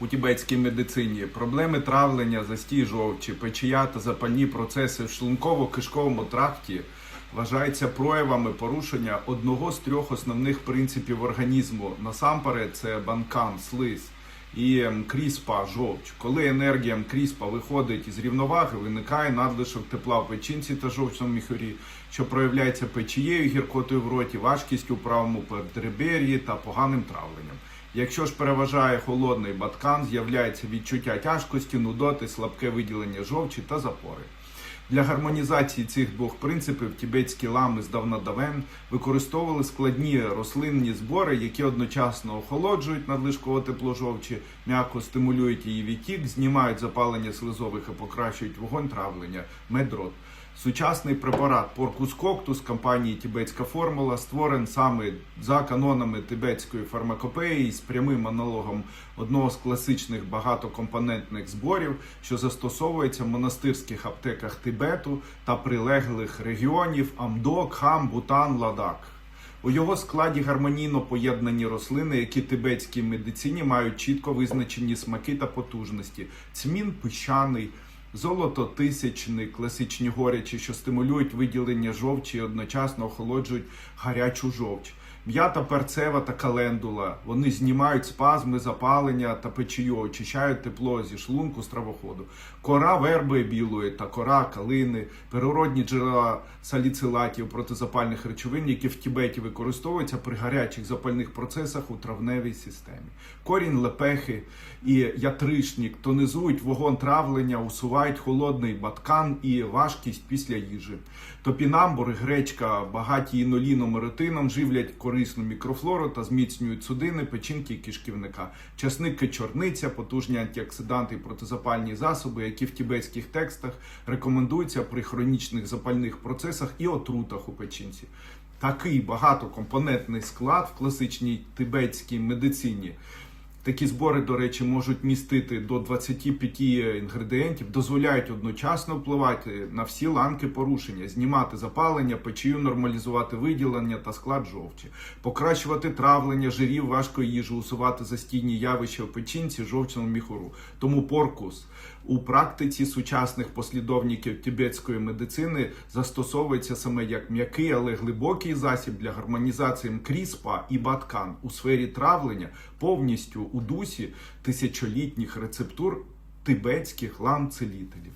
у тібетській медицині проблеми травлення, застій жовчі, печія та запальні процеси в шлунково-кишковому тракті вважаються проявами порушення одного з трьох основних принципів організму. Насамперед, це банкан, слиз і ем, кріспа, жовч. Коли енергія ем, кріспа виходить із рівноваги, виникає надлишок тепла в печінці та жовчному міхурі, що проявляється печією, гіркотою в роті, важкістю у правому передбер'ї та поганим травленням. Якщо ж переважає холодний баткан, з'являється відчуття тяжкості, нудоти, слабке виділення жовчі та запори. Для гармонізації цих двох принципів тібетські лами здавна давен використовували складні рослинні збори, які одночасно охолоджують надлишкове тепло жовчі, м'яко стимулюють її відтік, знімають запалення слизових і покращують вогонь травлення, медрот. Сучасний препарат Поркус Коктус компанії Тібетська формула створений саме за канонами тибетської фармакопеї з прямим аналогом одного з класичних багатокомпонентних зборів, що застосовується в монастирських аптеках Тибету та прилеглих регіонів Амдо, Кхам, Бутан, Ладак. У його складі гармонійно поєднані рослини, які тибетській медицині мають чітко визначені смаки та потужності: цмін пищаний, золототисячний, класичні горячі, що стимулюють виділення жовчі і одночасно охолоджують гарячу жовч. М'ята перцева та календула. Вони знімають спазми, запалення та печію, очищають тепло зі шлунку стравоходу. Кора верби білої та кора калини, природні джерела саліцилатів протизапальних речовин, які в Тібеті використовуються при гарячих запальних процесах у травневій системі. Корінь лепехи і ятришнік тонизують вогонь травлення, усувають холодний баткан і важкість після їжі. Топінамбури, гречка, багаті іноліном і ретином живлять корисну мікрофлору та зміцнюють судини, печінки і кишківника. Часники, чорниця, потужні антиоксиданти і протизапальні засоби, які в тібетських текстах рекомендуються при хронічних запальних процесах і отрутах у печінці. Такий багатокомпонентний склад в класичній тибетській медицині. Такі збори, до речі, можуть містити до 25 інгредієнтів, дозволяють одночасно впливати на всі ланки порушення, знімати запалення, печію, нормалізувати виділення та склад жовчі, покращувати травлення, жирів, важкої їжі, усувати застійні явища в печінці, жовчному міхуру. Тому поркус у практиці сучасних послідовників тибетської медицини застосовується саме як м'який, але глибокий засіб для гармонізації кріспа і баткан у сфері травлення повністю у дусі тисячолітніх рецептур тибетських лам-целітелів.